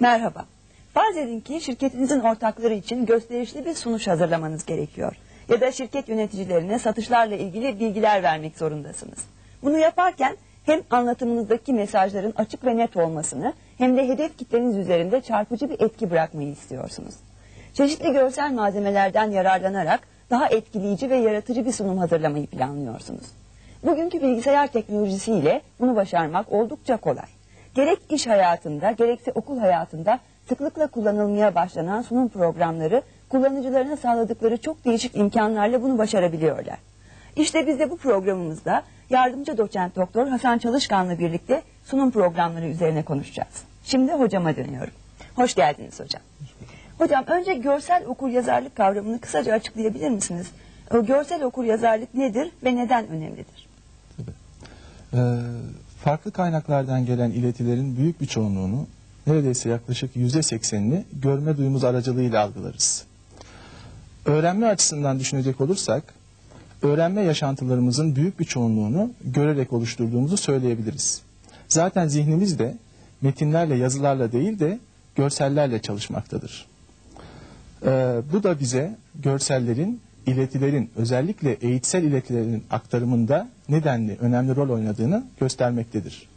Merhaba. Farz edin ki şirketinizin ortakları için gösterişli bir sunuş hazırlamanız gerekiyor. Ya da şirket yöneticilerine satışlarla ilgili bilgiler vermek zorundasınız. Bunu yaparken hem anlatımınızdaki mesajların açık ve net olmasını hem de hedef kitleniz üzerinde çarpıcı bir etki bırakmayı istiyorsunuz. Çeşitli görsel malzemelerden yararlanarak daha etkileyici ve yaratıcı bir sunum hazırlamayı planlıyorsunuz. Bugünkü bilgisayar teknolojisiyle bunu başarmak oldukça kolay. Gerek iş hayatında gerekse okul hayatında sıklıkla kullanılmaya başlanan sunum programları kullanıcılarına sağladıkları çok değişik imkanlarla bunu başarabiliyorlar. İşte biz de bu programımızda yardımcı doçent doktor Hasan Çalışkan'la birlikte sunum programları üzerine konuşacağız. Şimdi hocama dönüyorum. Hoş geldiniz hocam. Hocam önce görsel okur yazarlık kavramını kısaca açıklayabilir misiniz? Görsel okur yazarlık nedir ve neden önemlidir? Ee, farklı kaynaklardan gelen iletilerin büyük bir çoğunluğunu neredeyse yaklaşık yüzde seksenini görme duyumuz aracılığıyla algılarız. Öğrenme açısından düşünecek olursak öğrenme yaşantılarımızın büyük bir çoğunluğunu görerek oluşturduğumuzu söyleyebiliriz. Zaten zihnimiz de metinlerle yazılarla değil de görsellerle çalışmaktadır. Ee, bu da bize görsellerin, iletilerin özellikle eğitsel iletilerin aktarımında nedenli önemli rol oynadığını göstermektedir.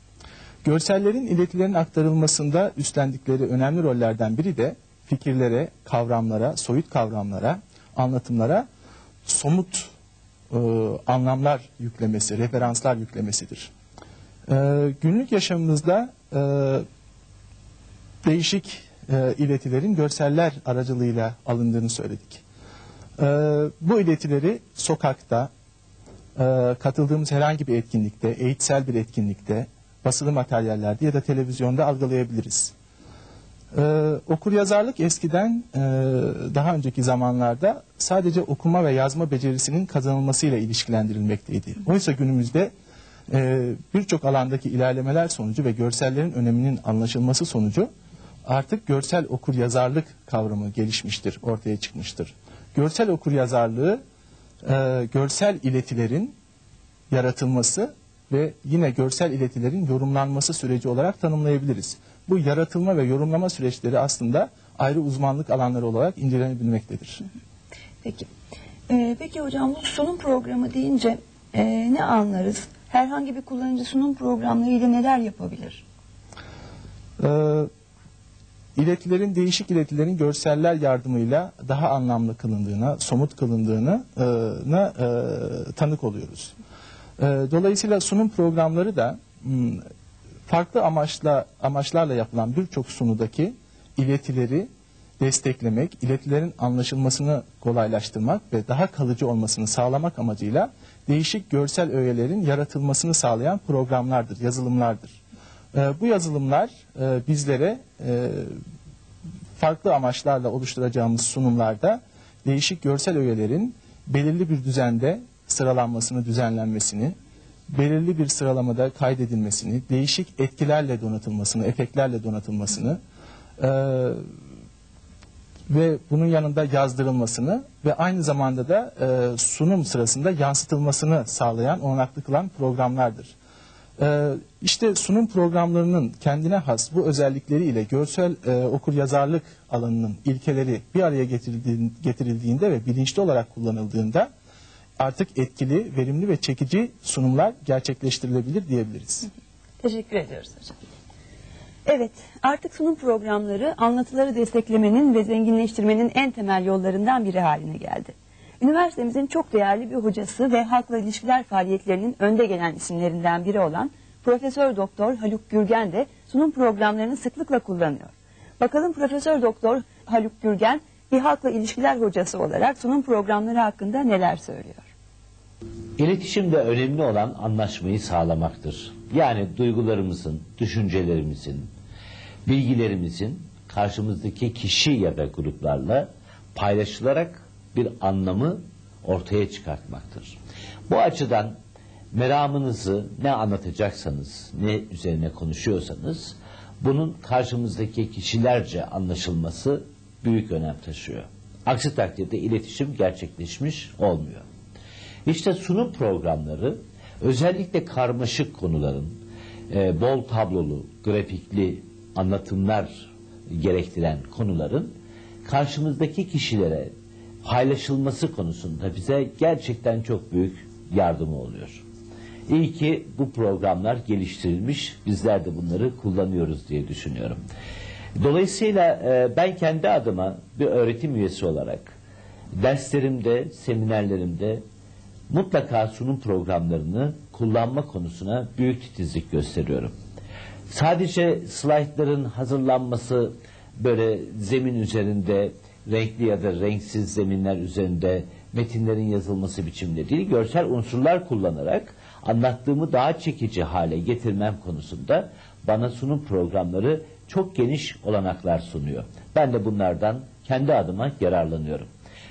Görsellerin iletilerin aktarılmasında üstlendikleri önemli rollerden biri de fikirlere, kavramlara, soyut kavramlara, anlatımlara somut e, anlamlar yüklemesi, referanslar yüklemesidir. E, günlük yaşamımızda e, değişik e, iletilerin görseller aracılığıyla alındığını söyledik. E, bu iletileri sokakta, e, katıldığımız herhangi bir etkinlikte, eğitsel bir etkinlikte, basılı materyallerde ya da televizyonda algılayabiliriz. Ee, okur yazarlık eskiden e, daha önceki zamanlarda sadece okuma ve yazma becerisinin kazanılmasıyla ilişkilendirilmekteydi. Oysa günümüzde e, birçok alandaki ilerlemeler sonucu ve görsellerin öneminin anlaşılması sonucu artık görsel okur yazarlık kavramı gelişmiştir, ortaya çıkmıştır. Görsel okur yazarlığı e, görsel iletilerin yaratılması ve yine görsel iletilerin yorumlanması süreci olarak tanımlayabiliriz. Bu yaratılma ve yorumlama süreçleri aslında ayrı uzmanlık alanları olarak incelenebilmektedir. Peki. Ee, peki hocam bu sunum programı deyince e, ne anlarız? Herhangi bir kullanıcı sunum programlarıyla neler yapabilir? Ee, iletilerin, değişik iletilerin görseller yardımıyla daha anlamlı kılındığına, somut kılındığına e, na, e, tanık oluyoruz. E, dolayısıyla sunum programları da farklı amaçla amaçlarla yapılan birçok sunudaki iletileri desteklemek, iletilerin anlaşılmasını kolaylaştırmak ve daha kalıcı olmasını sağlamak amacıyla değişik görsel öğelerin yaratılmasını sağlayan programlardır, yazılımlardır. E, bu yazılımlar e, bizlere e, farklı amaçlarla oluşturacağımız sunumlarda değişik görsel öğelerin belirli bir düzende sıralanmasını, düzenlenmesini, belirli bir sıralamada kaydedilmesini, değişik etkilerle donatılmasını, efektlerle donatılmasını e, ve bunun yanında yazdırılmasını ve aynı zamanda da sunum sırasında yansıtılmasını sağlayan, olanaklı kılan programlardır. E, işte sunum programlarının kendine has bu özellikleriyle görsel e, okur yazarlık alanının ilkeleri bir araya getirildiğinde ve bilinçli olarak kullanıldığında artık etkili, verimli ve çekici sunumlar gerçekleştirilebilir diyebiliriz. Teşekkür ediyoruz hocam. Evet, artık sunum programları anlatıları desteklemenin ve zenginleştirmenin en temel yollarından biri haline geldi. Üniversitemizin çok değerli bir hocası ve halkla ilişkiler faaliyetlerinin önde gelen isimlerinden biri olan Profesör Doktor Haluk Gürgen de sunum programlarını sıklıkla kullanıyor. Bakalım Profesör Doktor Haluk Gürgen bir halkla ilişkiler hocası olarak sunum programları hakkında neler söylüyor? İletişimde önemli olan anlaşmayı sağlamaktır. Yani duygularımızın, düşüncelerimizin, bilgilerimizin karşımızdaki kişi ya da gruplarla paylaşılarak bir anlamı ortaya çıkartmaktır. Bu açıdan meramınızı ne anlatacaksanız, ne üzerine konuşuyorsanız bunun karşımızdaki kişilerce anlaşılması büyük önem taşıyor. Aksi takdirde iletişim gerçekleşmiş olmuyor. İşte sunum programları özellikle karmaşık konuların e, bol tablolu, grafikli anlatımlar gerektiren konuların karşımızdaki kişilere paylaşılması konusunda bize gerçekten çok büyük yardımı oluyor. İyi ki bu programlar geliştirilmiş, bizler de bunları kullanıyoruz diye düşünüyorum. Dolayısıyla e, ben kendi adıma bir öğretim üyesi olarak derslerimde, seminerlerimde mutlaka sunum programlarını kullanma konusuna büyük titizlik gösteriyorum. Sadece slaytların hazırlanması böyle zemin üzerinde renkli ya da renksiz zeminler üzerinde metinlerin yazılması biçimde değil, görsel unsurlar kullanarak anlattığımı daha çekici hale getirmem konusunda bana sunum programları çok geniş olanaklar sunuyor. Ben de bunlardan kendi adıma yararlanıyorum.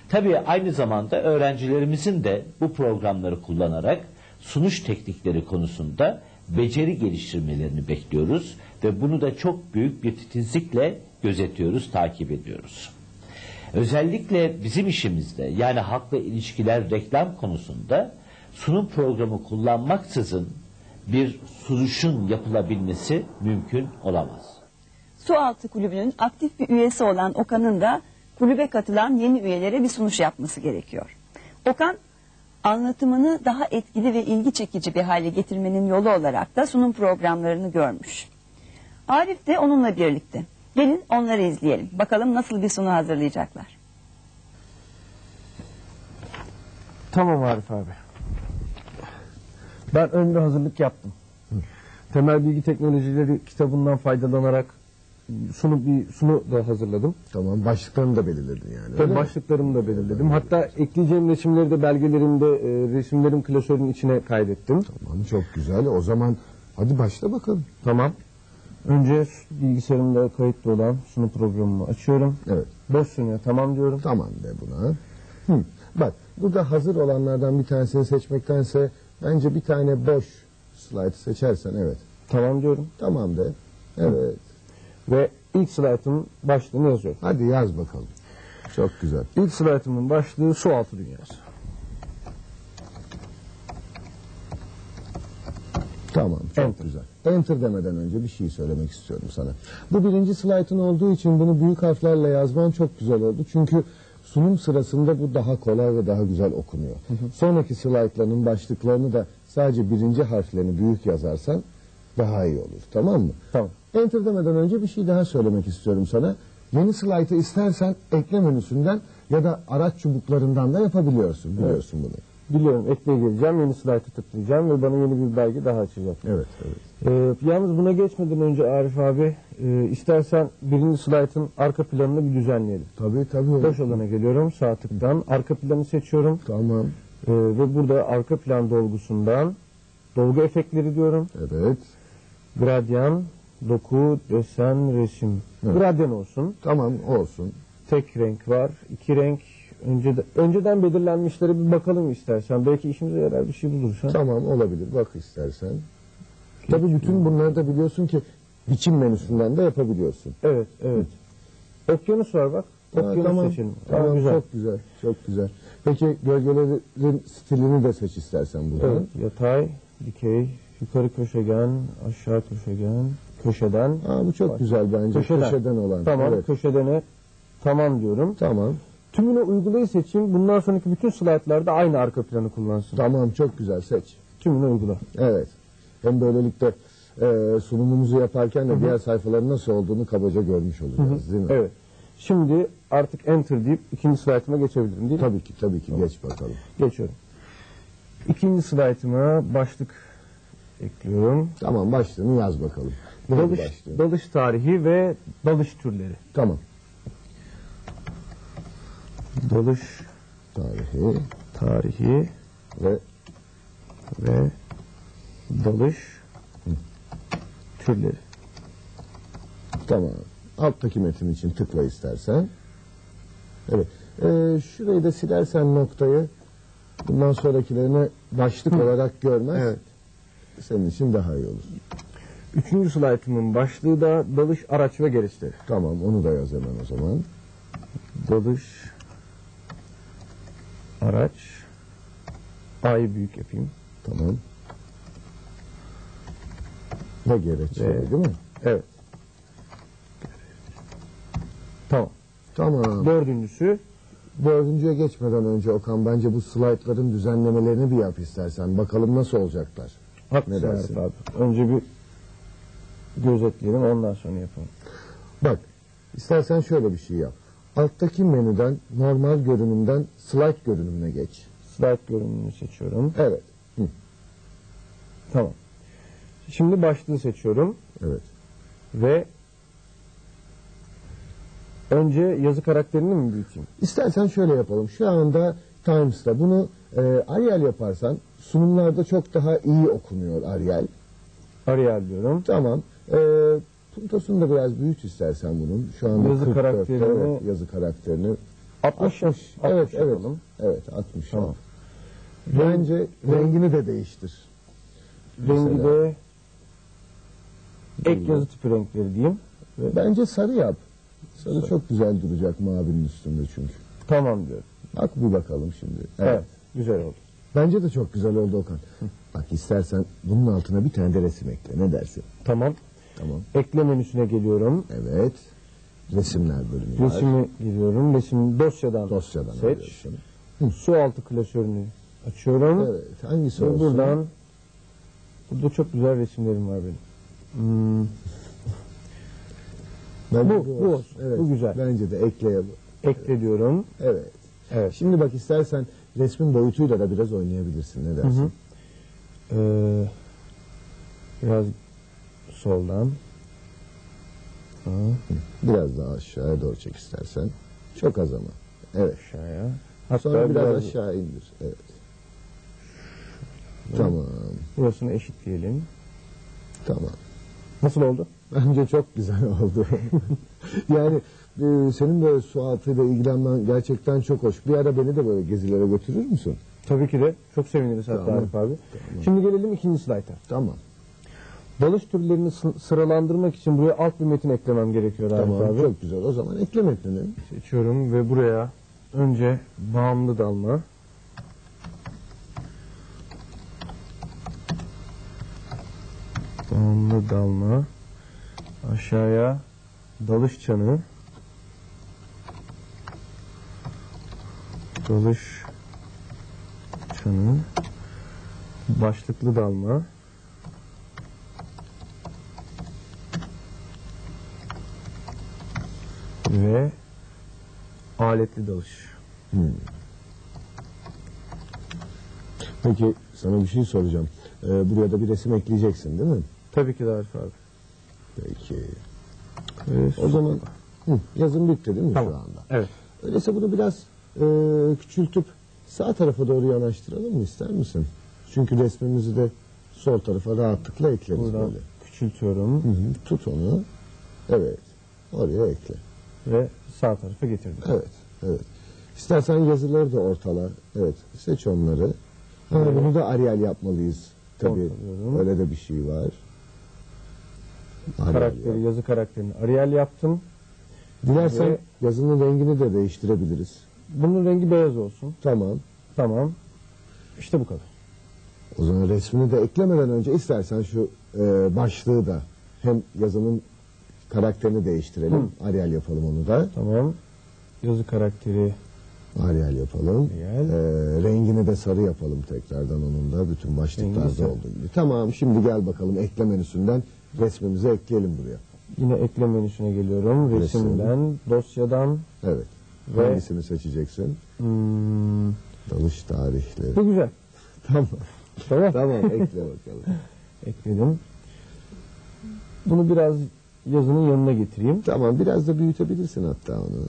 Tabii aynı zamanda öğrencilerimizin de bu programları kullanarak sunuş teknikleri konusunda beceri geliştirmelerini bekliyoruz ve bunu da çok büyük bir titizlikle gözetiyoruz, takip ediyoruz. Özellikle bizim işimizde yani halkla ilişkiler reklam konusunda sunum programı kullanmaksızın bir sunuşun yapılabilmesi mümkün olamaz. Sualtı Kulübü'nün aktif bir üyesi olan Okan'ın da kulübe katılan yeni üyelere bir sunuş yapması gerekiyor. Okan anlatımını daha etkili ve ilgi çekici bir hale getirmenin yolu olarak da sunum programlarını görmüş. Arif de onunla birlikte. Gelin onları izleyelim. Bakalım nasıl bir sunu hazırlayacaklar. Tamam Arif abi. Ben ön bir hazırlık yaptım. Temel bilgi teknolojileri kitabından faydalanarak sunu bir sunu da hazırladım. Tamam başlıklarını da belirledin yani. Mi? başlıklarımı da belirledim. Hatta ekleyeceğim resimleri de belgelerimde e, resimlerim klasörünün içine kaydettim. Tamam çok güzel. O zaman hadi başla bakalım. Tamam. Önce bilgisayarımda kayıtlı olan sunu programımı açıyorum. Evet. Boş sunuya tamam diyorum. Tamam de buna. Hı. Bak burada hazır olanlardan bir tanesini seçmektense bence bir tane boş slide seçersen evet. Tamam diyorum. Tamam de. Evet. Ve ilk slaytımın başlığını yazıyorum. Hadi yaz bakalım. Çok güzel. İlk slaytımın başlığı su altı dünyası. Tamam çok Enter. güzel. Enter demeden önce bir şey söylemek istiyorum sana. Bu birinci slaytın olduğu için bunu büyük harflerle yazman çok güzel oldu. Çünkü sunum sırasında bu daha kolay ve daha güzel okunuyor. Sonraki slaytların başlıklarını da sadece birinci harflerini büyük yazarsan daha iyi olur. Tamam mı? Tamam. Enter demeden önce bir şey daha söylemek istiyorum sana. Yeni slaytı istersen ekle menüsünden ya da araç çubuklarından da yapabiliyorsun. Biliyorsun bunu. Biliyorum ekleye geleceğim, yeni slaytı tıklayacağım ve bana yeni bir belge daha açacak. Evet, evet. Ee, yalnız buna geçmeden önce Arif abi, e, istersen birinci slaytın arka planını bir düzenleyelim. Tabii tabii. olur. Boş olana geliyorum, sağ tıktan arka planı seçiyorum Tamam. Ee, ve burada arka plan dolgusundan dolgu efektleri diyorum. Evet. Gradyan, doku, desen, resim. Evet. Gradyan olsun. Tamam olsun. Tek renk var, iki renk. Önceden, önceden belirlenmişlere bir bakalım istersen. Belki işimize yarar bir şey bulursan. Tamam olabilir. Bak istersen. Tabii bütün bunları da biliyorsun ki biçim menüsünden de yapabiliyorsun. Evet, evet. Okyanus var bak. Ha, Okyanus tamam. seçelim. Tamam Aa, güzel. çok güzel. Çok güzel. Peki gölgelerin stilini de seç istersen buradan. Evet, yatay, dikey, yukarı köşegen, aşağı köşegen, köşeden. Aa, bu çok güzel bence. Köşeden, olan. Tamam, Evet. köşedene tamam diyorum. Tamam. Tümüne uygulayı seçeyim. Bundan sonraki bütün slaytlarda aynı arka planı kullansın. Tamam çok güzel seç. Tümüne uygula. Evet. Hem böylelikle e, sunumumuzu yaparken de diğer sayfaların nasıl olduğunu kabaca görmüş olacağız değil mi? Evet. Şimdi artık enter deyip ikinci slaytıma geçebilirim değil mi? Tabii ki tabii ki geç bakalım. Geçiyorum. İkinci slaytıma başlık ekliyorum. Tamam başlığını yaz bakalım. Dalış, dalış tarihi ve dalış türleri. Tamam. Dalış Tarihi tarihi ve ve dalış türleri. Tamam. Alttaki metin için tıkla istersen. Evet. Ee, şurayı da silersen noktayı bundan sonrakilerine başlık olarak görmez. Evet. Senin için daha iyi olur. Üçüncü slaytımın başlığı da dalış araç ve gereçleri. Tamam onu da yaz hemen o zaman. Dalış araç A'yı büyük yapayım. Tamam. Ve gereçleri Ve- değil mi? Evet. Tamam. Dördüncüsü Dördüncüye geçmeden önce Okan bence bu slaytların düzenlemelerini bir yap istersen. Bakalım nasıl olacaklar. haklısın Ne dersin? Abi. Önce bir gözetleyelim ondan sonra yapalım. Bak istersen şöyle bir şey yap. Alttaki menüden normal görünümden slide görünümüne geç. Slide görünümünü seçiyorum. Evet. Hı, Tamam. Şimdi başlığı seçiyorum evet. ve önce yazı karakterini mi büyüteyim? İstersen şöyle yapalım. Şu anda Times'ta bunu e, Arial yaparsan sunumlarda çok daha iyi okunuyor Arial. Arial diyorum. Tamam. E, puntosunu da biraz büyüt istersen bunun. Şu anda Yazı 44'te, karakterini- evet, yazı karakterini 60, 60. 60 evet, evet. yapalım. Evet, 60. Tamam. Bence rengini de değiştir. Rengi de ek yazı tipi renkleri diyeyim. Ve Bence sarı yap. Sarı çok güzel duracak mavinin üstünde çünkü. tamam diyorum. Bak bir bakalım şimdi. Evet. Güzel oldu. Bence de çok güzel oldu Okan. Bak istersen bunun altına bir tane de resim ekle. Ne dersin? Tamam. Tamam. Ekle menüsüne geliyorum. Evet. Resimler bölümü var. Resimi giriyorum. Resim dosyadan, Dosyadan seç. alıyorsun. Su altı klasörünü açıyorum. Evet. Hangisi Ve olsun? buradan burada çok güzel resimlerim var benim. Hmm, Bence Bu- bu olsun. Evet. Bu güzel. Bence de ekleyelim. ekle diyorum. Evet. Evet. Şimdi bak istersen resmin boyutuyla da biraz oynayabilirsin. Ne dersin? Ee, biraz soldan. Biraz daha aşağıya doğru çek istersen. Çok az ama. Evet. aşağıya. Hatta Sonra biraz, biraz aşağı indir. Evet. Tamam. burasını eşitleyelim. Tamam. Nasıl oldu? Bence çok güzel oldu. yani e, senin böyle su altıyla ilgilenmen gerçekten çok hoş. Bir ara beni de böyle gezilere götürür müsün? Tabii ki de. Çok seviniriz hatta Tamam. Arif abi. Şimdi gelelim ikinci slayta. Tamam. Dalış türlerini sı- sıralandırmak için buraya alt bir metin eklemem gerekiyor Arif Tamam. abi. Çok güzel. O zaman ekle metnini. Seçiyorum ve buraya önce bağımlı dalma. Bağımlı dalma. Aşağıya dalış çanı. Dalış çanı. Başlıklı dalma. Ve aletli dalış. Peki sana bir şey soracağım. Ee, buraya da bir resim ekleyeceksin değil mi? Tabii ki de Arif abi. Peki. Ve O zaman hı, yazım bitti değil mi Tamam. şu anda? Evet. Öyleyse bunu biraz e, küçültüp sağ tarafa doğru yanaştıralım mı ister misin? Çünkü resmimizi de sol tarafa rahatlıkla ekleriz Buradan böyle. küçültüyorum Hı hı, Tut onu. Evet. Oraya ekle. Ve sağ tarafa getirdim. Evet. Evet. İstersen yazıları da ortala. Evet. Seç onları. Ha, bunu da Arial yapmalıyız. Tabii. Ortalıyorum. Öyle de bir şey var. Arial Karakteri, yap. yazı karakterini Arial yaptım. Dilersen Ve- yazının rengini de değiştirebiliriz. Bunun rengi beyaz olsun. Tamam. Tamam. İşte bu kadar. O zaman resmini de eklemeden önce istersen şu e, başlığı da hem yazının karakterini değiştirelim. Arial yapalım onu da. Tamam. Yazı karakteri Arial yapalım. Arial. E, rengini de sarı yapalım tekrardan onun da bütün başlıklarda olduğu gibi. Tamam şimdi gel bakalım ekle menüsünden resmimizi ekleyelim buraya. yine ekle menüsüne geliyorum. Resim. Resimden, dosyadan Evet. Ve- Hangisini seçeceksin? hmm, Dalış tarihleri. bu güzel. tamam. Tamam. tamam ekle bakalım. Ekledim. Bunu biraz yazının yanına getireyim. Tamam biraz da büyütebilirsin hatta onu.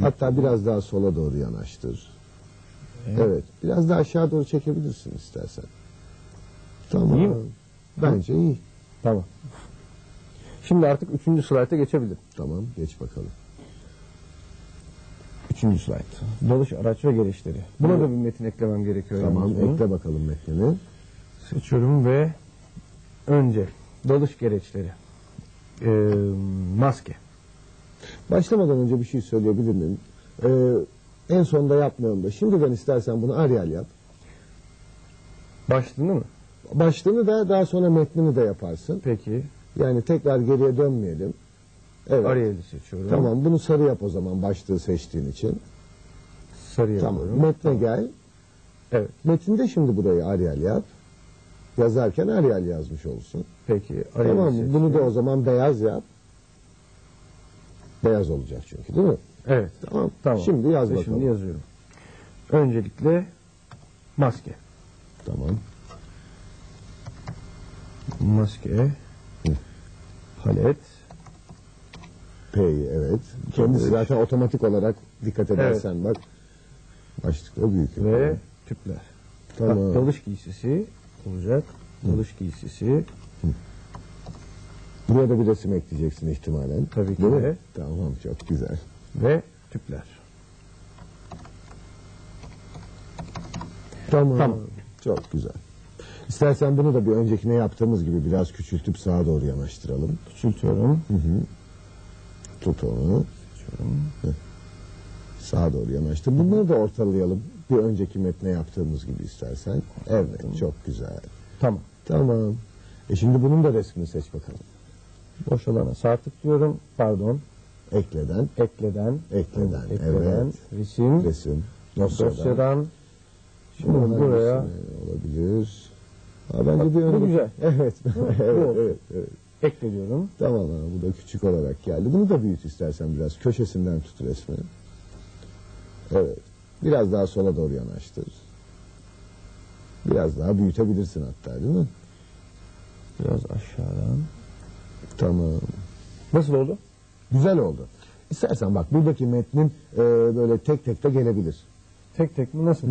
Hatta biraz daha sola doğru yanaştır. Evet. Biraz daha aşağı doğru çekebilirsin istersen. Tamam. İyi mi? Bence iyi. Tamam. Şimdi artık üçüncü slayta geçebilirim. Tamam geç bakalım. Üçüncü slayt. Dalış araç ve gereçleri. Buna da bir metin eklemem gerekiyor. Tamam ekle bakalım metnini. Seçiyorum ve önce dalış gereçleri. Ee, maske. Başlamadan önce bir şey söyleyebilir miyim? Ee, en sonda yapmayalım da. Şimdiden istersen bunu Arial yap. Başlığını mı? Başlığını da daha sonra metnini de yaparsın. Peki. Yani tekrar geriye dönmeyelim. Evet. Arial'i seçiyorum. Tamam bunu sarı yap o zaman başlığı seçtiğin için. Sarı Tamam. yapıyorum. Metne gel. Evet. Metinde şimdi burayı Arial yap. Yazarken Arial yazmış olsun. Peki. Tamam mı? Bunu da o zaman beyaz yap. Beyaz olacak çünkü değil mi? Evet. Tamam. Tamam. Şimdi yaz bakalım. Şimdi yazıyorum. Öncelikle maske. Tamam. Maske. Palet. P'yi evet. Kendisi zaten otomatik olarak dikkat edersen bak. Başlık o büyük. Ve tüpler. Tamam. Bak, dalış giysisi olacak. Dalış giysisi. Buraya da bir resim ekleyeceksin ihtimalen. Tabii ki Değil mi? de. Tamam çok güzel. Ve tüpler. Tamam. Tamam. Çok güzel. İstersen bunu da bir öncekine yaptığımız gibi biraz küçültüp sağa doğru yanaştıralım. Küçültüyorum. Tut onu. Sağa doğru yanaştır. Bunları da ortalayalım. Bir önceki metne yaptığımız gibi istersen. Evet çok güzel. Tamam. Tamam. E şimdi bunun da resmini seç bakalım. Boş alana sağ tıklıyorum. Pardon. Ekleden Ekleden. Ekleden, Ekleden. evet. Resim. resim. Dosyadan. Dosyadan. Şimdi Bunun buraya olabilir. Ha, bence bir bu önceki- güzel. Evet. evet, Bu. evet, evet. eklediyorum. Tamam ha, bu da küçük olarak geldi. Bunu da büyüt istersen biraz. Köşesinden tut resmi. Evet. Biraz daha sola doğru yanaştır. Biraz daha büyütebilirsin hatta değil mi? Biraz aşağıdan. Tamam. Nasıl oldu? Güzel oldu. İstersen bak buradaki metnin e, böyle tek tek de gelebilir. Tek tek mi nasıl? E,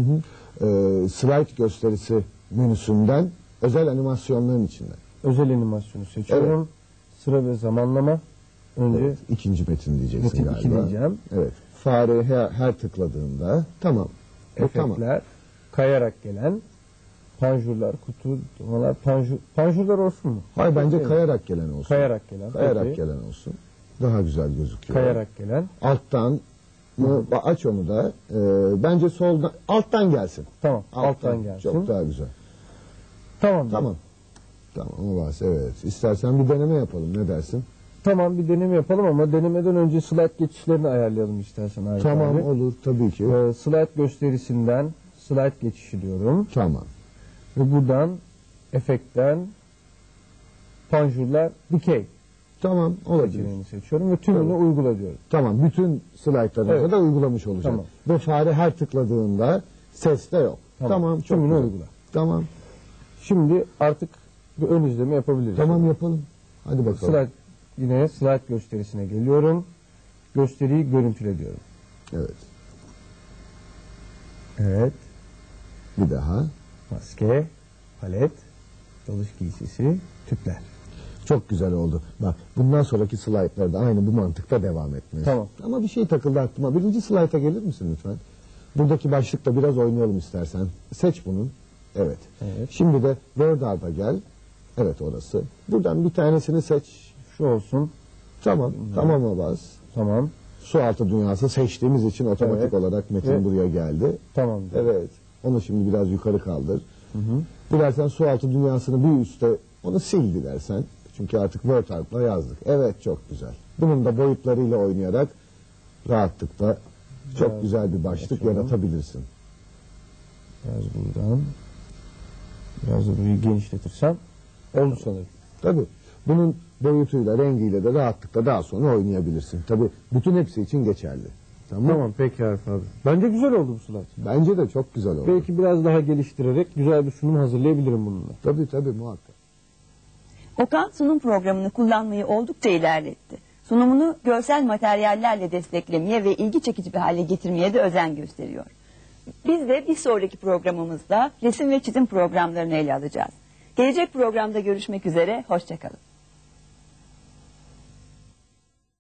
slide gösterisi menüsünden özel animasyonların içinde. Özel animasyonu seçiyorum. Sıra ve zamanlama. Önce Evet, ikinci metin diyeceksin Metin galiba. iki diyeceğim. Evet. Fare her, her tıkladığında tamam. O efektler, tamam. kayarak gelen panjurlar, kutu, domalar, panjur, panjurlar olsun mu? Hayır bence kayarak gelen olsun. Kayarak gelen. Kayarak peki. gelen olsun. Daha güzel gözüküyor. Kayarak gelen. Alttan mı, aç onu da. Ee, bence soldan alttan gelsin. Tamam. Alttan, gelsin. Çok daha güzel. Tamam. Tamam. Tamam o var. Evet. İstersen bir deneme yapalım. Ne dersin? Tamam bir deneme yapalım ama denemeden önce slide geçişlerini ayarlayalım istersen Tamam abi. olur tabii ki. Ee, slide gösterisinden slide geçişi diyorum. Tamam. Ve buradan efektten panjurlar dikey Tamam olabilir. seçeneğini seçiyorum ve tümünü Tamam. uygula diyorum. Tamam bütün slaytlarımıza Evet. da uygulamış olacak. Tamam. Ve fare her tıkladığında ses de yok. Tamam. Tamam, Tümünü güzel. uygula. Tamam. Şimdi artık bir ön izleme yapabiliriz. Tamam yapalım. Hadi bakalım. Slide, yine slide gösterisine geliyorum. Gösteriyi görüntüle diyorum. Evet. Evet. Bir daha. Maske, palet, dalış giysisi, tüpler. Çok güzel oldu. Bak bundan sonraki slaytlarda aynı bu mantıkta devam etmeye. Tamam. Ama bir şey takıldı aklıma. Birinci slayta gelir misin lütfen? Buradaki başlıkla biraz oynayalım istersen. Seç bunun. Evet. Evet. Şimdi de Word gel. Evet orası. Buradan bir tanesini seç. Şu olsun. Tamam. Tamam'a bas. Tamam. Su altı dünyası seçtiğimiz için otomatik Evet. olarak metin Ve- buraya geldi. Tamam. Evet. Onu şimdi biraz yukarı kaldır. Dilersen su altı dünyasını bir üstte onu sil dilersen. Çünkü artık Word harfla yazdık. Evet çok güzel. Bunun da boyutlarıyla oynayarak rahatlıkla çok güzel bir başlık açalım. yaratabilirsin. Biraz buradan. Biraz da burayı genişletirsem oldu sanırım. Tabii. Bunun boyutuyla, rengiyle de rahatlıkla daha sonra oynayabilirsin. Tabii bütün hepsi için geçerli. Tamam. Tamam peki Arif abi. Bence güzel oldu bu slide. Bence de çok güzel oldu. Belki biraz daha geliştirerek güzel bir sunum hazırlayabilirim bununla. Tabii tabii muhakkak. Okan sunum programını kullanmayı oldukça ilerletti. Sunumunu görsel materyallerle desteklemeye ve ilgi çekici bir hale getirmeye de özen gösteriyor. Biz de bir sonraki programımızda resim ve çizim programlarını ele alacağız. Gelecek programda görüşmek üzere, hoşçakalın.